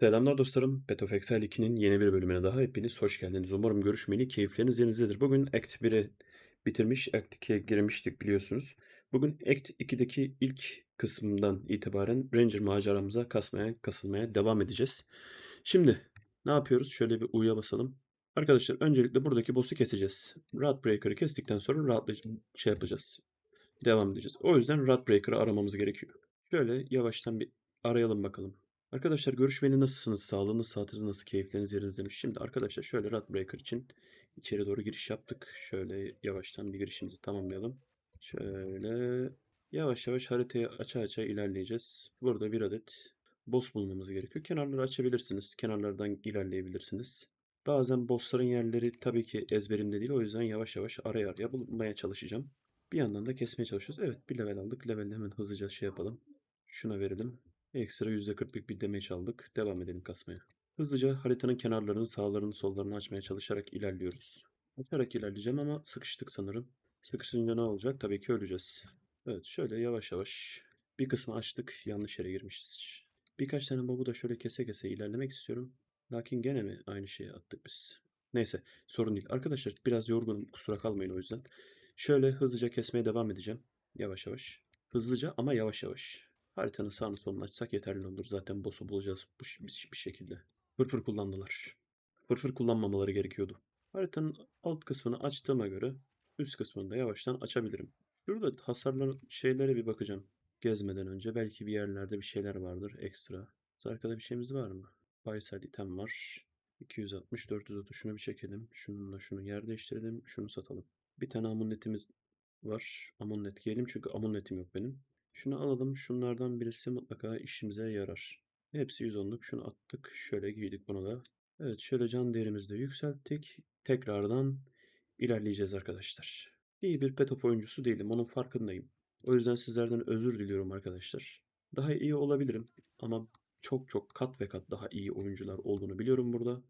Selamlar dostlarım. Path of Exile 2'nin yeni bir bölümüne daha hepiniz hoş geldiniz. Umarım görüşmeli keyifleriniz yerinizdedir. Bugün Act 1'i bitirmiş, Act 2'ye girmiştik biliyorsunuz. Bugün Act 2'deki ilk kısmından itibaren Ranger maceramıza kasmaya, kasılmaya devam edeceğiz. Şimdi ne yapıyoruz? Şöyle bir U'ya basalım. Arkadaşlar öncelikle buradaki boss'u keseceğiz. Rod Breaker'ı kestikten sonra rahatla şey yapacağız. Devam edeceğiz. O yüzden Rod Breaker'ı aramamız gerekiyor. Şöyle yavaştan bir arayalım bakalım. Arkadaşlar görüşmeli nasılsınız? Sağlığınız, saatiniz nasıl? Keyifleriniz yerinizde mi? Şimdi arkadaşlar şöyle Rat Breaker için içeri doğru giriş yaptık. Şöyle yavaştan bir girişimizi tamamlayalım. Şöyle yavaş yavaş haritayı aça aça ilerleyeceğiz. Burada bir adet boss bulmamız gerekiyor. Kenarları açabilirsiniz. Kenarlardan ilerleyebilirsiniz. Bazen bossların yerleri tabii ki ezberimde değil. O yüzden yavaş yavaş araya araya bulmaya çalışacağım. Bir yandan da kesmeye çalışıyoruz. Evet bir level aldık. Levelde hemen hızlıca şey yapalım. Şuna verelim. Ekstra %40'lık bir damage aldık. Devam edelim kasmaya. Hızlıca haritanın kenarlarını, sağlarını, sollarını açmaya çalışarak ilerliyoruz. Açarak ilerleyeceğim ama sıkıştık sanırım. Sıkışınca ne olacak? Tabii ki öleceğiz. Evet şöyle yavaş yavaş bir kısmı açtık. Yanlış yere girmişiz. Birkaç tane mobu da şöyle kese kese ilerlemek istiyorum. Lakin gene mi aynı şeyi attık biz? Neyse sorun değil. Arkadaşlar biraz yorgunum kusura kalmayın o yüzden. Şöyle hızlıca kesmeye devam edeceğim. Yavaş yavaş. Hızlıca ama yavaş yavaş. Haritanın sağını solunu açsak yeterli olur. Zaten boss'u bulacağız bu bir bir şekilde. Fırfır kullandılar. Fırfır kullanmamaları gerekiyordu. Haritanın alt kısmını açtığıma göre üst kısmını da yavaştan açabilirim. Şurada hasarlar şeylere bir bakacağım. Gezmeden önce belki bir yerlerde bir şeyler vardır ekstra. Arkada bir şeyimiz var mı? Baysal item var. 260, 430 şunu bir çekelim. Şununla şunu yer değiştirelim. Şunu satalım. Bir tane amunetimiz var. Amunet giyelim çünkü amunetim yok benim. Şunu alalım. Şunlardan birisi mutlaka işimize yarar. Hepsi 110'luk. Şunu attık. Şöyle giydik bunu da. Evet şöyle can değerimizi de yükselttik. Tekrardan ilerleyeceğiz arkadaşlar. İyi bir petop oyuncusu değilim. Onun farkındayım. O yüzden sizlerden özür diliyorum arkadaşlar. Daha iyi olabilirim. Ama çok çok kat ve kat daha iyi oyuncular olduğunu biliyorum burada.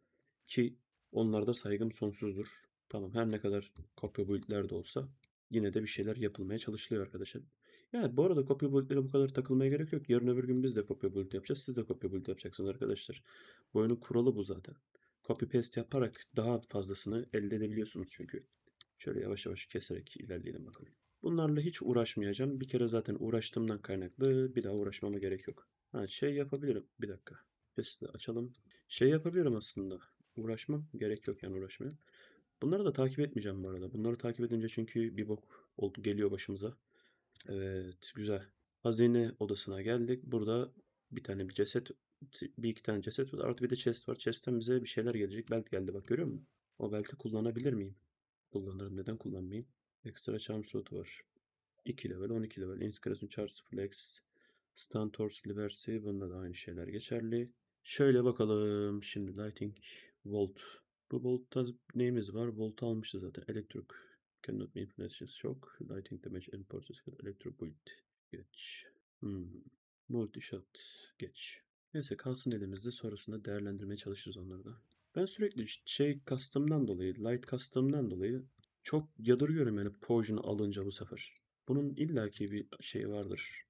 Ki onlarda saygım sonsuzdur. Tamam her ne kadar kopya build'ler de olsa yine de bir şeyler yapılmaya çalışılıyor arkadaşlar. Yani bu arada kopya build'lere bu kadar takılmaya gerek yok. Yarın öbür gün biz de kopya build yapacağız. Siz de kopya build yapacaksınız arkadaşlar. Bu oyunun kuralı bu zaten. Copy paste yaparak daha fazlasını elde edebiliyorsunuz çünkü. Şöyle yavaş yavaş keserek ilerleyelim bakalım. Bunlarla hiç uğraşmayacağım. Bir kere zaten uğraştığımdan kaynaklı bir daha uğraşmama gerek yok. Ha şey yapabilirim. Bir dakika. De açalım. Şey yapabilirim aslında. Uğraşmam. Gerek yok yani uğraşmaya. Bunları da takip etmeyeceğim bu arada. Bunları takip edince çünkü bir bok oldu geliyor başımıza. Evet, güzel. Hazine odasına geldik. Burada bir tane bir ceset, bir iki tane ceset var. Artı bir de chest var. Chest'ten bize bir şeyler gelecek. Belt geldi bak görüyor musun? O belti kullanabilir miyim? Kullanırım. Neden kullanmayayım? Ekstra charm slot var. 2 level, 12 level. Inscription charge flex. Stun torch liversi. Bunda da aynı şeyler geçerli. Şöyle bakalım. Şimdi lighting volt. Bu voltta neyimiz var? Volt almıştı zaten. Electric Cannot be influenced shock. Lighting damage and particle electro build. Geç. Hmm. Multi shot. Geç. Neyse kalsın elimizde. Sonrasında değerlendirmeye çalışırız onları da. Ben sürekli şey kastımdan dolayı, light kastımdan dolayı çok yadırıyorum yani potion'u alınca bu sefer. Bunun illaki bir şey vardır.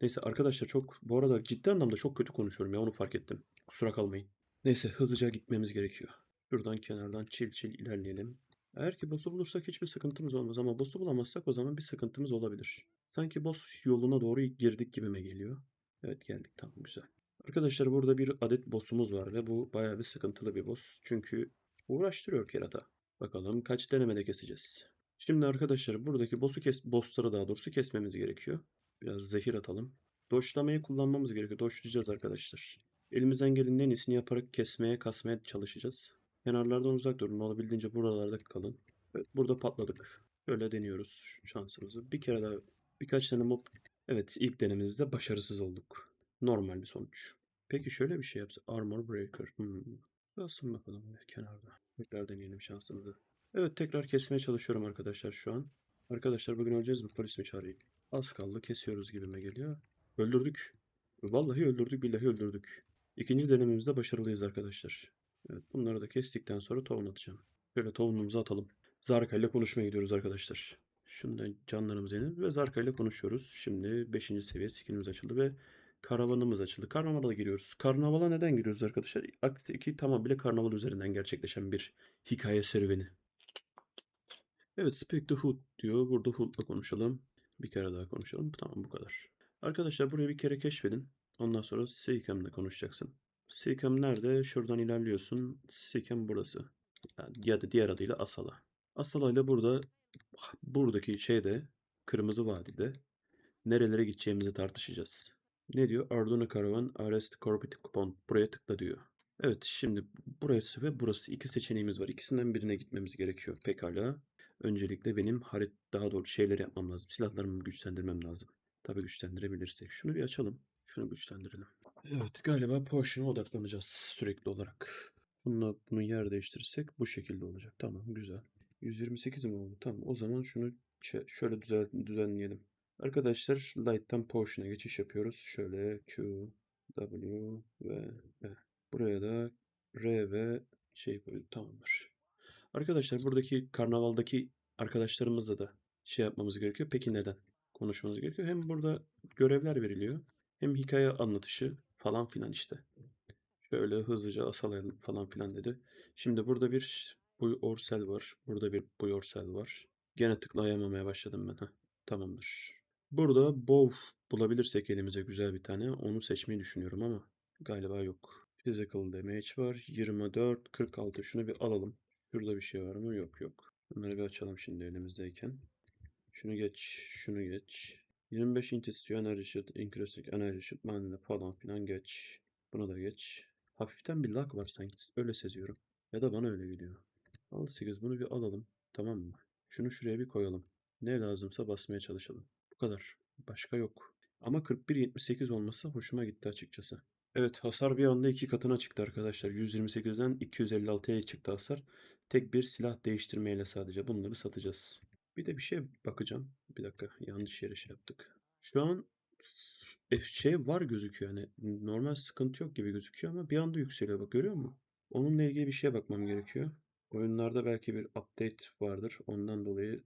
Neyse arkadaşlar çok bu arada ciddi anlamda çok kötü konuşuyorum ya onu fark ettim. Kusura kalmayın. Neyse hızlıca gitmemiz gerekiyor. Şuradan kenardan çil çil ilerleyelim. Eğer ki boss'u bulursak hiçbir sıkıntımız olmaz ama boss'u bulamazsak o zaman bir sıkıntımız olabilir. Sanki boss yoluna doğru girdik gibime geliyor. Evet geldik tamam güzel. Arkadaşlar burada bir adet boss'umuz var ve bu bayağı bir sıkıntılı bir boss. Çünkü uğraştırıyor kerata. Bakalım kaç denemede keseceğiz. Şimdi arkadaşlar buradaki boss'u kes boss'ları daha doğrusu kesmemiz gerekiyor. Biraz zehir atalım. Doşlamayı kullanmamız gerekiyor. Doşlayacağız arkadaşlar. Elimizden gelenin en iyisini yaparak kesmeye, kasmaya çalışacağız. Kenarlardan uzak durun. Olabildiğince buralarda kalın. Evet, burada patladık. Böyle deniyoruz şansımızı. Bir kere daha birkaç tane mob. Evet ilk denememizde başarısız olduk. Normal bir sonuç. Peki şöyle bir şey yapsa. Armor Breaker. Hmm. Basın bakalım bir kenarda. Tekrar deneyelim şansımızı. Evet tekrar kesmeye çalışıyorum arkadaşlar şu an. Arkadaşlar bugün öleceğiz mi? Polis mi çağırayım? Az kaldı kesiyoruz gibime geliyor. Öldürdük. Vallahi öldürdük billahi öldürdük. İkinci denememizde başarılıyız arkadaşlar. Evet bunları da kestikten sonra tohum atacağım. Şöyle tohumumuzu atalım. Zarka ile konuşmaya gidiyoruz arkadaşlar. Şundan canlarımızı yenelim ve Zarka ile konuşuyoruz. Şimdi 5. seviye skillimiz açıldı ve Karavanımız açıldı. Karnavala giriyoruz. Karnavala neden giriyoruz arkadaşlar? Aksi iki tamamıyla karnaval üzerinden gerçekleşen bir hikaye serüveni. Evet, Speak the Hood diyor. Burada Hood'la konuşalım. Bir kere daha konuşalım. Tamam bu kadar. Arkadaşlar burayı bir kere keşfedin. Ondan sonra Seikem'le konuşacaksın. Seekem nerede? Şuradan ilerliyorsun. Seekem burası. Ya da diğer adıyla Asala. Asala ile burada buradaki şeyde Kırmızı Vadide nerelere gideceğimizi tartışacağız. Ne diyor? Arduino Caravan Arrest Cooperative Coupon. Buraya tıkla diyor. Evet şimdi burası ve burası iki seçeneğimiz var. İkisinden birine gitmemiz gerekiyor. Pekala. Öncelikle benim harit daha doğru şeyleri yapmam lazım. Silahlarımı güçlendirmem lazım. Tabii güçlendirebilirsek. Şunu bir açalım. Şunu güçlendirelim. Evet galiba Potion'a odaklanacağız sürekli olarak. Bununla bunu yer değiştirirsek bu şekilde olacak. Tamam güzel. 128 mi oldu? Tamam o zaman şunu şöyle düzel düzenleyelim. Arkadaşlar Light'tan Potion'a geçiş yapıyoruz. Şöyle Q, W ve E. Buraya da R ve şey koyduk. Tamamdır. Arkadaşlar buradaki karnavaldaki arkadaşlarımızla da şey yapmamız gerekiyor. Peki neden? Konuşmamız gerekiyor. Hem burada görevler veriliyor. Hem hikaye anlatışı falan filan işte. Şöyle hızlıca asalayalım falan filan dedi. Şimdi burada bir bu orsel var. Burada bir bu orsel var. Gene tıklayamamaya başladım ben. Heh, tamamdır. Burada bow bulabilirsek elimize güzel bir tane. Onu seçmeyi düşünüyorum ama galiba yok. Physical damage var. 24, 46. Şunu bir alalım. Şurada bir şey var mı? Yok yok. Bunları bir açalım şimdi elimizdeyken. Şunu geç, şunu geç. 25 int istiyor. Enerji increasing enerji shield, falan filan geç. Buna da geç. Hafiften bir lag var sanki. Öyle seziyorum. Ya da bana öyle geliyor. 68 bunu bir alalım. Tamam mı? Şunu şuraya bir koyalım. Ne lazımsa basmaya çalışalım. Bu kadar. Başka yok. Ama 41.78 olması hoşuma gitti açıkçası. Evet hasar bir anda iki katına çıktı arkadaşlar. 128'den 256'ya çıktı hasar. Tek bir silah değiştirmeyle sadece bunları satacağız. Bir de bir şey bakacağım. Bir dakika yanlış yere şey yaptık. Şu an e, şey var gözüküyor yani normal sıkıntı yok gibi gözüküyor ama bir anda yükseliyor bak görüyor musun? Onunla ilgili bir şeye bakmam gerekiyor. Oyunlarda belki bir update vardır. Ondan dolayı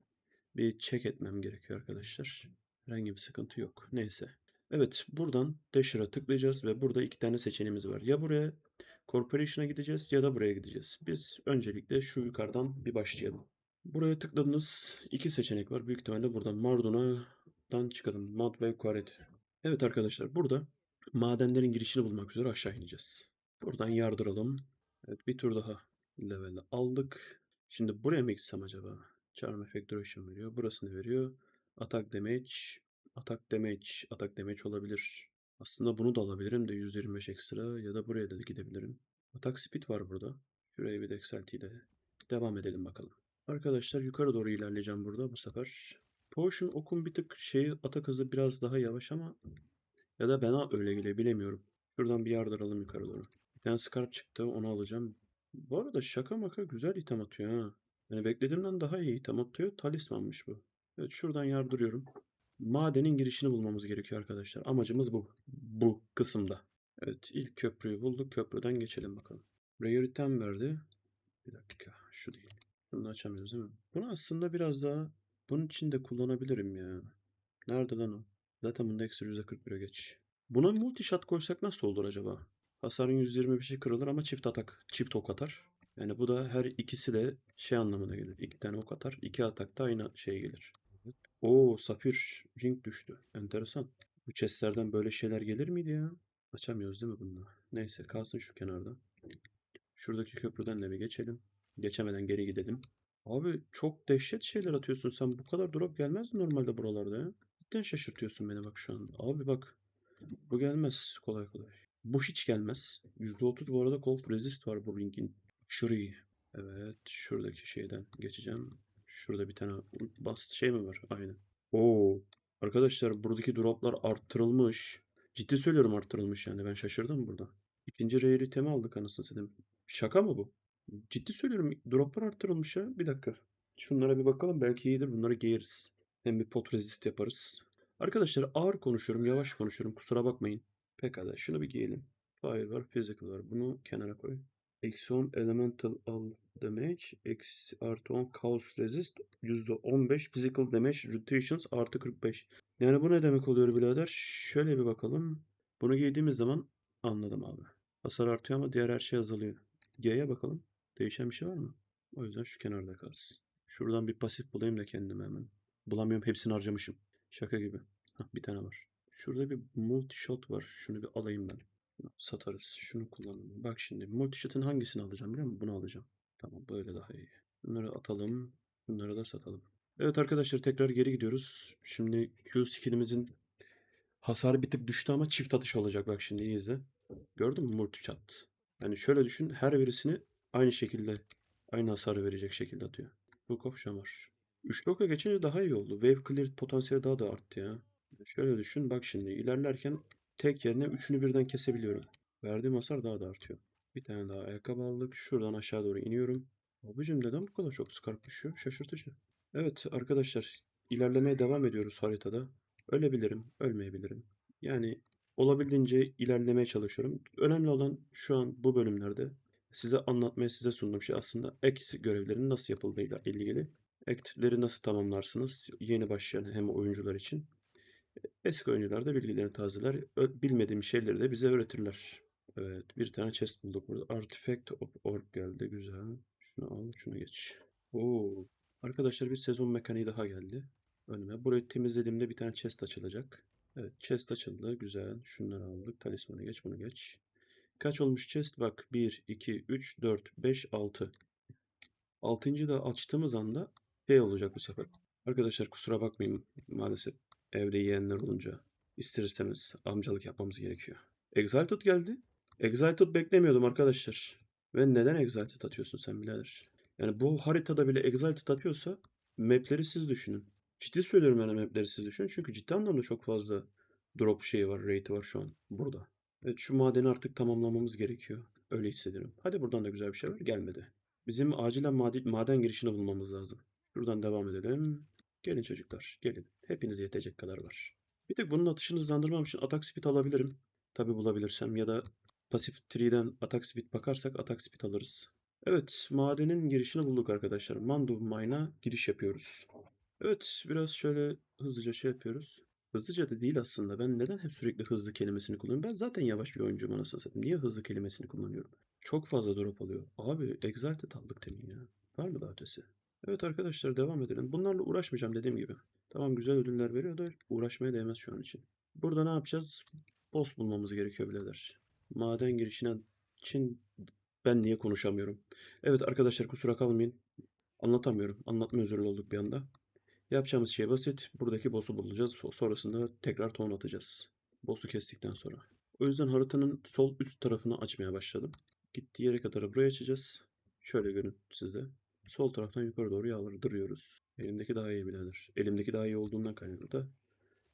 bir check etmem gerekiyor arkadaşlar. Herhangi bir sıkıntı yok. Neyse. Evet buradan Dasher'a tıklayacağız ve burada iki tane seçeneğimiz var. Ya buraya Corporation'a gideceğiz ya da buraya gideceğiz. Biz öncelikle şu yukarıdan bir başlayalım. Buraya tıkladığınız iki seçenek var. Büyük ihtimalle buradan Marduna'dan çıkalım. Mod ve Quarry. Evet arkadaşlar burada madenlerin girişini bulmak üzere aşağı ineceğiz. Buradan yardıralım. Evet bir tur daha level aldık. Şimdi buraya mı gitsem acaba? Charm Effect Duration veriyor. Burasını veriyor. Attack Damage. Attack Damage. Attack Damage olabilir. Aslında bunu da alabilirim de 125 ekstra ya da buraya da gidebilirim. Attack Speed var burada. Şuraya bir de Exalt ile devam edelim bakalım. Arkadaşlar yukarı doğru ilerleyeceğim burada bu sefer. Potion okun bir tık şeyi atak hızı biraz daha yavaş ama ya da bana öyle geliyor bilemiyorum. Şuradan bir yardıralım yukarı doğru. Bir tane Scarp çıktı onu alacağım. Bu arada şaka maka güzel item atıyor ha. Yani beklediğimden daha iyi item atıyor. Talismanmış bu. Evet şuradan yardırıyorum. Madenin girişini bulmamız gerekiyor arkadaşlar. Amacımız bu. Bu kısımda. Evet ilk köprüyü bulduk. Köprüden geçelim bakalım. Rare verdi. Bir dakika şu değil. Bunu açamıyoruz değil mi? Bunu aslında biraz daha bunun için de kullanabilirim ya. Nerede lan o? Zaten bunda ekstra %41'e geç. Buna multi shot koysak nasıl olur acaba? Hasarın %25'i kırılır ama çift atak, çift ok atar. Yani bu da her ikisi de şey anlamına gelir. İki tane ok atar. iki atakta aynı şeye gelir. Oo safir ring düştü. Enteresan. Bu chestlerden böyle şeyler gelir miydi ya? Açamıyoruz değil mi bunu? Neyse kalsın şu kenarda. Şuradaki köprüden de bir geçelim. Geçemeden geri gidelim. Abi çok dehşet şeyler atıyorsun sen. Bu kadar drop gelmez normalde buralarda ya. Cidden şaşırtıyorsun beni bak şu an. Abi bak. Bu gelmez kolay kolay. Bu hiç gelmez. %30 bu arada cold resist var bu ringin. İyi. Evet şuradaki şeyden geçeceğim. Şurada bir tane bast şey mi var? Aynen. Oo. Arkadaşlar buradaki droplar arttırılmış. Ciddi söylüyorum arttırılmış yani. Ben şaşırdım burada. İkinci rare itemi aldık anasını satayım. Şaka mı bu? Ciddi söylüyorum. Droplar arttırılmış ya. Bir dakika. Şunlara bir bakalım. Belki iyidir. Bunları giyeriz. Hem bir pot resist yaparız. Arkadaşlar ağır konuşuyorum. Yavaş konuşuyorum. Kusura bakmayın. Pekala. Şunu bir giyelim. Fire var. Physical var. Bunu kenara koy. Eksi 10 elemental al damage. Eksi artı 10 chaos resist. %15 physical damage rotations artı 45. Yani bu ne demek oluyor birader? Şöyle bir bakalım. Bunu giydiğimiz zaman anladım abi. Hasar artıyor ama diğer her şey azalıyor. G'ye bakalım. Değişen bir şey var mı? O yüzden şu kenarda kalsın. Şuradan bir pasif bulayım da kendime hemen. Bulamıyorum hepsini harcamışım. Şaka gibi. Hah, bir tane var. Şurada bir multi shot var. Şunu bir alayım ben. Satarız. Şunu kullanalım. Bak şimdi multi shot'ın hangisini alacağım biliyor musun? Bunu alacağım. Tamam böyle daha iyi. Bunları atalım. Bunları da satalım. Evet arkadaşlar tekrar geri gidiyoruz. Şimdi Q skillimizin hasarı bir tık düştü ama çift atış olacak. Bak şimdi iyi izle. Gördün mü multi shot? Yani şöyle düşün. Her birisini aynı şekilde aynı hasarı verecek şekilde atıyor. Book of Shamar. 3 bloka geçince daha iyi oldu. Wave clear potansiyeli daha da arttı ya. Şöyle düşün. Bak şimdi ilerlerken tek yerine üçünü birden kesebiliyorum. Verdiğim hasar daha da artıyor. Bir tane daha ayakkabı aldık. Şuradan aşağı doğru iniyorum. Abicim neden bu kadar çok scarp düşüyor? Şaşırtıcı. Evet arkadaşlar ilerlemeye devam ediyoruz haritada. Ölebilirim, ölmeyebilirim. Yani olabildiğince ilerlemeye çalışıyorum. Önemli olan şu an bu bölümlerde size anlatmaya size sunduğum şey aslında act görevlerinin nasıl yapıldığıyla ilgili. Act'leri nasıl tamamlarsınız yeni başlayan hem oyuncular için. Eski oyuncular da bilgilerini tazeler. Bilmediğim şeyleri de bize öğretirler. Evet, bir tane chest bulduk burada. Artifact of Orb geldi. Güzel. Şunu al, şunu geç. Oo. Arkadaşlar bir sezon mekaniği daha geldi. Önüme. Burayı temizlediğimde bir tane chest açılacak. Evet, chest açıldı. Güzel. Şunları aldık. Talismanı geç, bunu geç. Kaç olmuş chest? Bak 1, 2, 3, 4, 5, 6. Altıncı da açtığımız anda şey olacak bu sefer. Arkadaşlar kusura bakmayın maalesef evde yiyenler olunca ister istemez amcalık yapmamız gerekiyor. Exalted geldi. Exalted beklemiyordum arkadaşlar. Ve neden Exalted atıyorsun sen birader? Yani bu haritada bile Exalted atıyorsa mapleri siz düşünün. Ciddi söylüyorum yani mapleri siz düşünün. Çünkü ciddi anlamda çok fazla drop şeyi var, rate'i var şu an burada. Evet şu madeni artık tamamlamamız gerekiyor. Öyle hissediyorum. Hadi buradan da güzel bir şey var. Gelmedi. Bizim acilen madi- maden girişini bulmamız lazım. Şuradan devam edelim. Gelin çocuklar, gelin. Hepinize yetecek kadar var. Bir tek bunun atışını hızlandırmam için atak speed alabilirim. Tabi bulabilirsem ya da pasif tree'den atak speed bakarsak atak speed alırız. Evet, madenin girişini bulduk arkadaşlar. Mandu Mine'a giriş yapıyoruz. Evet, biraz şöyle hızlıca şey yapıyoruz. Hızlıca da değil aslında. Ben neden hep sürekli hızlı kelimesini kullanıyorum? Ben zaten yavaş bir oyuncuyum anasını satayım. Niye hızlı kelimesini kullanıyorum? Çok fazla drop alıyor. Abi Exalted aldık demin ya. Var mı daha ötesi? Evet arkadaşlar devam edelim. Bunlarla uğraşmayacağım dediğim gibi. Tamam güzel ödüller veriyor da uğraşmaya değmez şu an için. Burada ne yapacağız? Boss bulmamız gerekiyor birader. Maden girişine için ben niye konuşamıyorum? Evet arkadaşlar kusura kalmayın. Anlatamıyorum. Anlatma özürlü olduk bir anda. Yapacağımız şey basit. Buradaki boss'u bulacağız. So- Sonrasında tekrar ton atacağız. Boss'u kestikten sonra. O yüzden haritanın sol üst tarafını açmaya başladım. Gittiği yere kadar buraya açacağız. Şöyle görün sizde. Sol taraftan yukarı doğru yağdırıyoruz. Elimdeki daha iyi birader. Elimdeki daha iyi olduğundan kaynaklı da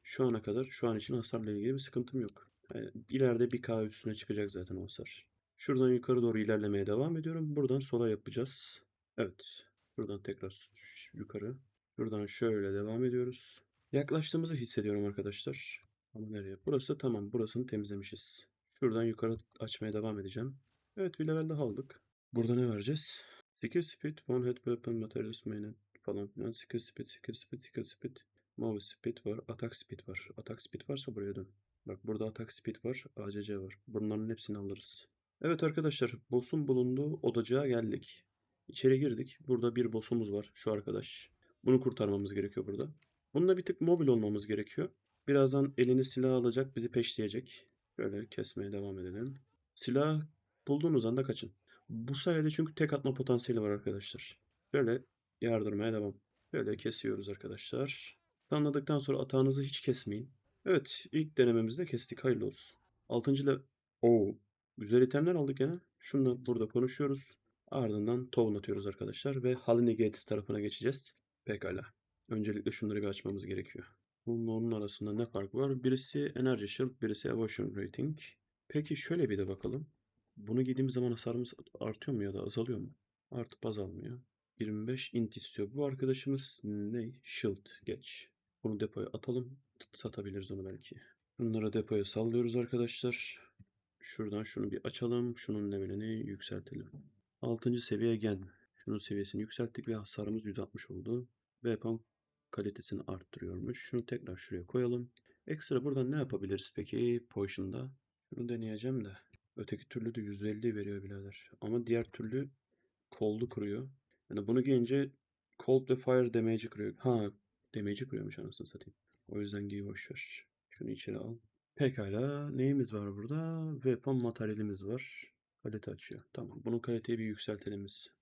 şu ana kadar şu an için hasarla ilgili bir sıkıntım yok. Yani ileride bir K üstüne çıkacak zaten o hasar. Şuradan yukarı doğru ilerlemeye devam ediyorum. Buradan sola yapacağız. Evet. Buradan tekrar yukarı. Buradan şöyle devam ediyoruz. Yaklaştığımızı hissediyorum arkadaşlar. Ama nereye? Burası tamam. Burasını temizlemişiz. Şuradan yukarı açmaya devam edeceğim. Evet bir level daha aldık. Burada ne vereceğiz? Skill speed, one hit weapon, materials mainnet falan filan. Skill speed, skill speed, skill speed. Move speed var, attack speed var. Attack speed varsa buraya dön. Bak burada attack speed var, ACC var. Bunların hepsini alırız. Evet arkadaşlar, boss'un bulunduğu odacığa geldik. İçeri girdik. Burada bir boss'umuz var, şu arkadaş. Bunu kurtarmamız gerekiyor burada. Bununla bir tık mobil olmamız gerekiyor. Birazdan elini silah alacak, bizi peşleyecek. Böyle kesmeye devam edelim. Silah bulduğunuz anda kaçın. Bu sayede çünkü tek atma potansiyeli var arkadaşlar. Böyle yardırmaya devam. Böyle kesiyoruz arkadaşlar. Anladıktan sonra atağınızı hiç kesmeyin. Evet ilk denememizde kestik. Hayırlı olsun. Altıncı le... Oo, güzel itemler aldık gene. Şunu burada konuşuyoruz. Ardından tohum atıyoruz arkadaşlar. Ve Halini Gates tarafına geçeceğiz. Pekala. Öncelikle şunları bir açmamız gerekiyor. Bunun onun arasında ne fark var? Birisi Energy Shield, birisi Evolution Rating. Peki şöyle bir de bakalım. Bunu giydiğimiz zaman hasarımız artıyor mu ya da azalıyor mu? Artıp azalmıyor. 25 int istiyor. Bu arkadaşımız ne? Shield geç. Bunu depoya atalım. Satabiliriz onu belki. Bunları depoya sallıyoruz arkadaşlar. Şuradan şunu bir açalım. Şunun levelini yükseltelim. 6. seviye gen. Şunun seviyesini yükselttik ve hasarımız 160 oldu. Weapon kalitesini arttırıyormuş. Şunu tekrar şuraya koyalım. Ekstra buradan ne yapabiliriz peki Potion'da? Şunu deneyeceğim de. Öteki türlü de 150 veriyor birader. Ama diğer türlü Cold'u kırıyor. Yani bunu giyince Cold ve Fire damage'i kırıyor. Ha damage'i kırıyormuş anasını satayım. O yüzden giy boşver. Şunu içeri al. Pekala. Neyimiz var burada? Weapon materyalimiz var. Kalite açıyor. Tamam. Bunun kaliteyi bir yükseltelim biz.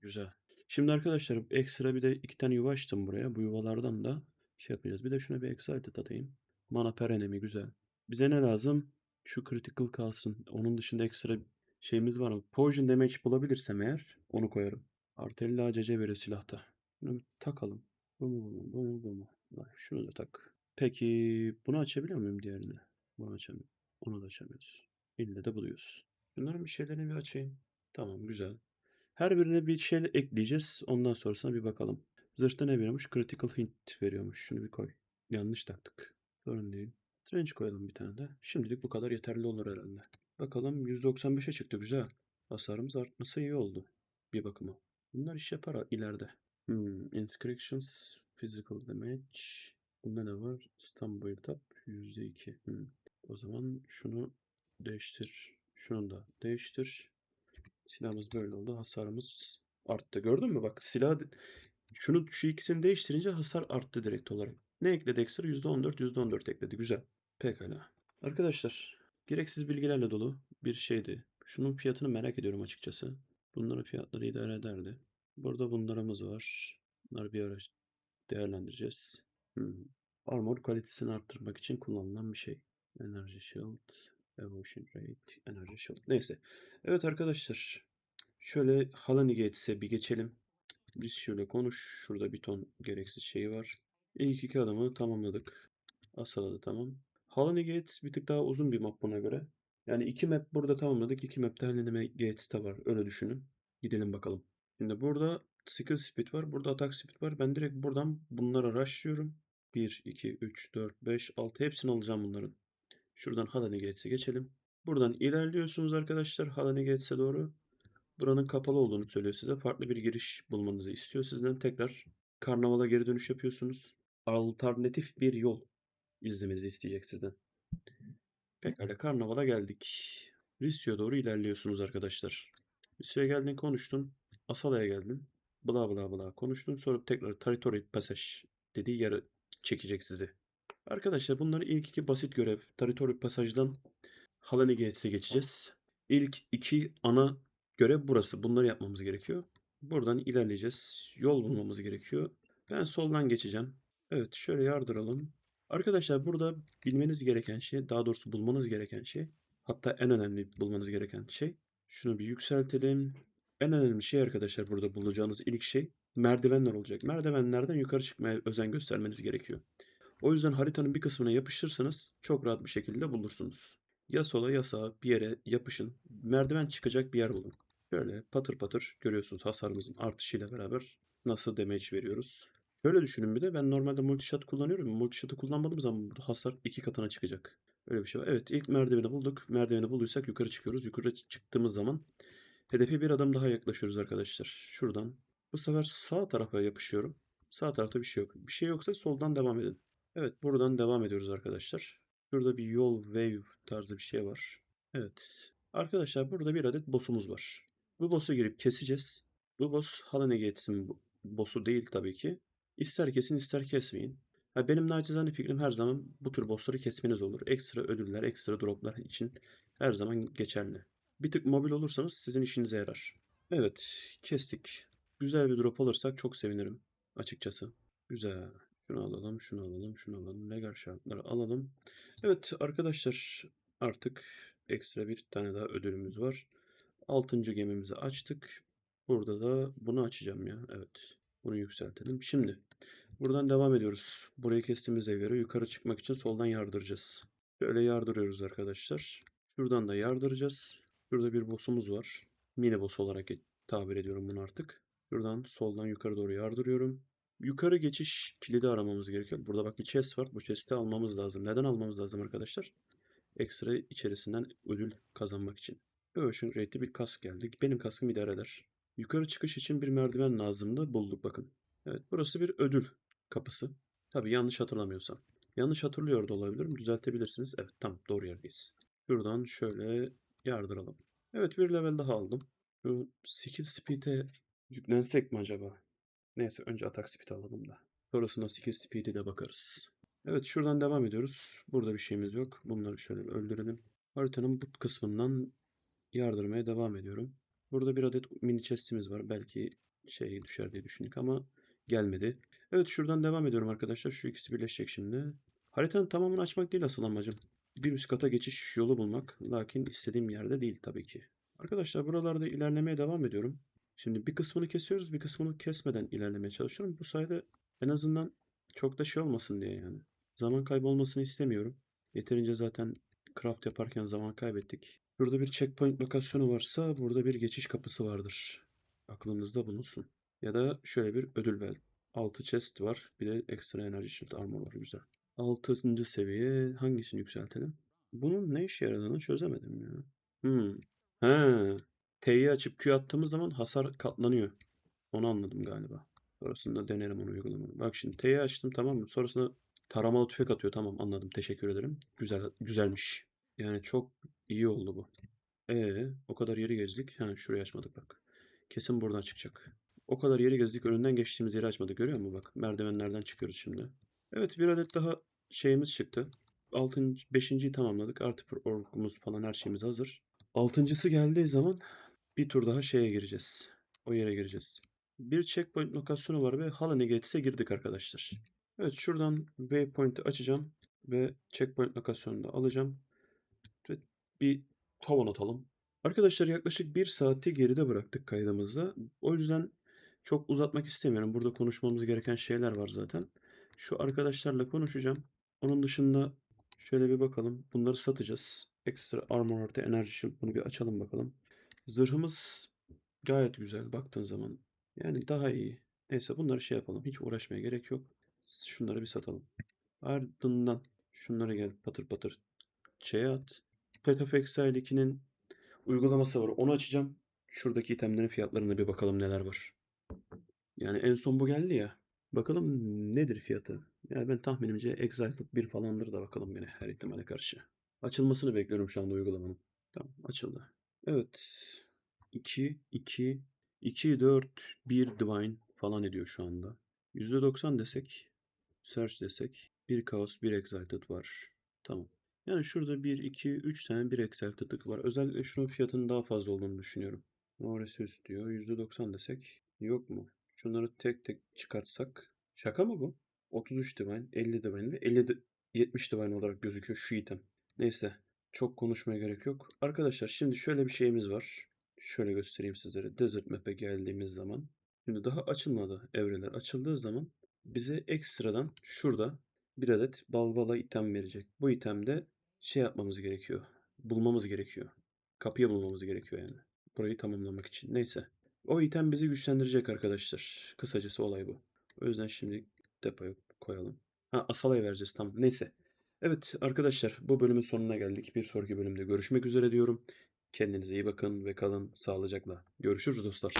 Güzel. Şimdi arkadaşlar ekstra bir de iki tane yuva açtım buraya. Bu yuvalardan da şey yapacağız. Bir de şuna bir excited atayım. Mana per enemy güzel. Bize ne lazım? Şu critical kalsın. Onun dışında ekstra şeyimiz var mı? Poison damage bulabilirsem eğer onu koyarım. 50 ACC verir silahta. Bunu bir takalım. Bu mu bu mu bu mu bu mu? Şunu da tak. Peki bunu açabiliyor muyum diğerini? Bunu açamıyorum. Onu da açamıyoruz. İlle de buluyoruz. Bunların bir şeylerini bir açayım. Tamam güzel. Her birine bir şey ekleyeceğiz. Ondan sonrasına bir bakalım. Zırhta ne veriyormuş? Critical hint veriyormuş. Şunu bir koy. Yanlış taktık. Sorun değil. Trench koyalım bir tane de. Şimdilik bu kadar yeterli olur herhalde. Bakalım 195'e çıktı güzel. Hasarımız artması iyi oldu. Bir bakıma. Bunlar iş yapar ileride. Hmm, inscriptions, physical damage. Bunda ne var? Stun up %2. Hmm. O zaman şunu değiştir. Şunu da değiştir. Silahımız böyle oldu. Hasarımız arttı. Gördün mü? Bak silah şunu şu ikisini değiştirince hasar arttı direkt olarak. Ne ekledi ekstra? %14, %14 ekledi. Güzel. Pekala. Arkadaşlar, gereksiz bilgilerle dolu bir şeydi. Şunun fiyatını merak ediyorum açıkçası. Bunların fiyatları idare ederdi. Burada bunlarımız var. Bunları bir ara değerlendireceğiz. Hmm. Armor kalitesini arttırmak için kullanılan bir şey. Energy Shield, Evolution Rate, Energy Shield. Neyse. Evet arkadaşlar. Şöyle Halani Gates'e bir geçelim. Biz şöyle konuş. Şurada bir ton gereksiz şey var. İlk iki adımı tamamladık. Asaladı tamam. Halani Gates bir tık daha uzun bir map buna göre. Yani iki map burada tamamladık. iki map de Halani Gates'te var. Öyle düşünün. Gidelim bakalım. Şimdi burada skill speed var. Burada attack speed var. Ben direkt buradan bunları rushlıyorum. 1, 2, 3, 4, 5, 6 hepsini alacağım bunların. Şuradan Halani Gates'e geçelim. Buradan ilerliyorsunuz arkadaşlar Halani Gates'e doğru. Buranın kapalı olduğunu söylüyor size. Farklı bir giriş bulmanızı istiyor sizden. Tekrar karnavala geri dönüş yapıyorsunuz. Alternatif bir yol izlemenizi isteyecek sizden. Pekala karnavala geldik. Rissio'ya doğru ilerliyorsunuz arkadaşlar. Rissio'ya geldin konuştun. Asala'ya geldin. Bla bla bla konuştun. Sonra tekrar Territory Passage dediği yere çekecek sizi. Arkadaşlar bunların ilk iki basit görev. Territory Passage'dan Halani Gates'e geçeceğiz. İlk iki ana görev burası. Bunları yapmamız gerekiyor. Buradan ilerleyeceğiz. Yol bulmamız gerekiyor. Ben soldan geçeceğim. Evet şöyle yardıralım. Arkadaşlar burada bilmeniz gereken şey, daha doğrusu bulmanız gereken şey, hatta en önemli bulmanız gereken şey, şunu bir yükseltelim. En önemli şey arkadaşlar burada bulacağınız ilk şey merdivenler olacak. Merdivenlerden yukarı çıkmaya özen göstermeniz gerekiyor. O yüzden haritanın bir kısmına yapışırsanız çok rahat bir şekilde bulursunuz. Ya sola ya sağa bir yere yapışın. Merdiven çıkacak bir yer bulun. Böyle patır patır görüyorsunuz hasarımızın artışıyla beraber nasıl damage veriyoruz. Şöyle düşünün bir de ben normalde multishot kullanıyorum. Multishot'ı kullanmadığım zaman burada hasar iki katına çıkacak. Öyle bir şey var. Evet ilk merdiveni bulduk. Merdiveni bulduysak yukarı çıkıyoruz. Yukarı çıktığımız zaman hedefe bir adım daha yaklaşıyoruz arkadaşlar. Şuradan. Bu sefer sağ tarafa yapışıyorum. Sağ tarafta bir şey yok. Bir şey yoksa soldan devam edin. Evet buradan devam ediyoruz arkadaşlar. Şurada bir yol wave tarzı bir şey var. Evet. Arkadaşlar burada bir adet boss'umuz var. Bu boss'u girip keseceğiz. Bu boss Halane Gates'in bu- boss'u değil tabii ki. İster kesin ister kesmeyin. Ha, benim nacizane fikrim her zaman bu tür boss'ları kesmeniz olur. Ekstra ödüller, ekstra droplar için her zaman geçerli. Bir tık mobil olursanız sizin işinize yarar. Evet, kestik. Güzel bir drop alırsak çok sevinirim açıkçası. Güzel. Şunu alalım, şunu alalım, şunu alalım. Legal şartları alalım. Evet arkadaşlar artık ekstra bir tane daha ödülümüz var. Altıncı gemimizi açtık. Burada da bunu açacağım ya. Evet. Bunu yükseltelim. Şimdi buradan devam ediyoruz. Burayı kestiğimize göre yukarı çıkmak için soldan yardıracağız. Böyle yardırıyoruz arkadaşlar. Şuradan da yardıracağız. Şurada bir boss'umuz var. Mini boss olarak tabir ediyorum bunu artık. Şuradan soldan yukarı doğru yardırıyorum. Yukarı geçiş kilidi aramamız gerekiyor. Burada bak bir chest var. Bu chest'i almamız lazım. Neden almamız lazım arkadaşlar? Ekstra içerisinden ödül kazanmak için. Ocean Rate'de bir kask geldi. Benim kaskım idare eder. Yukarı çıkış için bir merdiven lazımdı. Bulduk bakın. Evet burası bir ödül kapısı. Tabii yanlış hatırlamıyorsam. Yanlış hatırlıyor da olabilirim. Düzeltebilirsiniz. Evet tamam doğru yerdeyiz. Şuradan şöyle yardıralım. Evet bir level daha aldım. Şu skill speed'e yüklensek mi acaba? Neyse önce atak speed alalım da. Sonrasında skill speed'e de bakarız. Evet şuradan devam ediyoruz. Burada bir şeyimiz yok. Bunları şöyle öldürelim. Haritanın bu kısmından yardırmaya devam ediyorum. Burada bir adet mini chest'imiz var. Belki şey düşer diye düşündük ama gelmedi. Evet şuradan devam ediyorum arkadaşlar. Şu ikisi birleşecek şimdi. Haritanın tamamını açmak değil asıl amacım. Bir üst kata geçiş yolu bulmak. Lakin istediğim yerde değil tabii ki. Arkadaşlar buralarda ilerlemeye devam ediyorum. Şimdi bir kısmını kesiyoruz, bir kısmını kesmeden ilerlemeye çalışıyorum. Bu sayede en azından çok da şey olmasın diye yani. Zaman kaybı olmasını istemiyorum. Yeterince zaten craft yaparken zaman kaybettik. Burada bir checkpoint lokasyonu varsa burada bir geçiş kapısı vardır. Aklınızda bulunsun. Ya da şöyle bir ödül bel. 6 chest var. Bir de extra energy shield armor var. Güzel. 6. seviye hangisini yükseltelim? Bunun ne işe yaradığını çözemedim ya. Hmm. He. T'yi açıp Q attığımız zaman hasar katlanıyor. Onu anladım galiba. Sonrasında denerim onu uygulamayı. Bak şimdi T'yi açtım tamam mı? Sonrasında taramalı tüfek atıyor. Tamam anladım. Teşekkür ederim. Güzel güzelmiş. Yani çok iyi oldu bu. E o kadar yeri gezdik. Ha şurayı açmadık bak. Kesin buradan çıkacak. O kadar yeri gezdik. Önünden geçtiğimiz yeri açmadık. Görüyor musun bak? Merdivenlerden çıkıyoruz şimdi. Evet bir adet daha şeyimiz çıktı. 6. 5.yi tamamladık. Artık orkumuz falan her şeyimiz hazır. Altıncısı geldiği zaman bir tur daha şeye gireceğiz. O yere gireceğiz. Bir checkpoint lokasyonu var ve Hala Negates'e girdik arkadaşlar. Evet şuradan waypoint'i açacağım ve checkpoint lokasyonunu da alacağım. Ve bir tavan atalım. Arkadaşlar yaklaşık bir saati geride bıraktık kaydımızda. O yüzden çok uzatmak istemiyorum. Burada konuşmamız gereken şeyler var zaten. Şu arkadaşlarla konuşacağım. Onun dışında şöyle bir bakalım. Bunları satacağız. Extra armor artı enerji. Bunu bir açalım bakalım. Zırhımız gayet güzel baktığın zaman. Yani daha iyi. Neyse bunları şey yapalım. Hiç uğraşmaya gerek yok. Şunları bir satalım. Ardından şunları gel patır patır şeye at. Path of Exile 2'nin uygulaması var. Onu açacağım. Şuradaki itemlerin fiyatlarına bir bakalım neler var. Yani en son bu geldi ya. Bakalım nedir fiyatı? Yani ben tahminimce Exiled 1 falandır da bakalım yine her ihtimale karşı. Açılmasını bekliyorum şu anda uygulamanın. Tamam açıldı. Evet. 2, 2, 2, 4, 1 Divine falan ediyor şu anda. %90 desek. Search desek. 1 Chaos, 1 Exalted var. Tamam. Yani şurada 1, 2, 3 tane 1 Exalted'lık var. Özellikle şunun fiyatının daha fazla olduğunu düşünüyorum. Norris diyor. %90 desek. Yok mu? Şunları tek tek çıkartsak. Şaka mı bu? 33 divine, 50 divine ve 50 di- 70 divine olarak gözüküyor şu item. Neyse. Çok konuşmaya gerek yok. Arkadaşlar şimdi şöyle bir şeyimiz var. Şöyle göstereyim sizlere. Desert Map'e geldiğimiz zaman. Şimdi daha açılmadı evreler. Açıldığı zaman bize ekstradan şurada bir adet balbala item verecek. Bu itemde şey yapmamız gerekiyor. Bulmamız gerekiyor. Kapıyı bulmamız gerekiyor yani. Burayı tamamlamak için. Neyse. O item bizi güçlendirecek arkadaşlar. Kısacası olay bu. O yüzden şimdi depoya koyalım. Ha Asala'ya vereceğiz tamam. Neyse. Evet arkadaşlar bu bölümün sonuna geldik. Bir sonraki bölümde görüşmek üzere diyorum. Kendinize iyi bakın ve kalın sağlıcakla. Görüşürüz dostlar.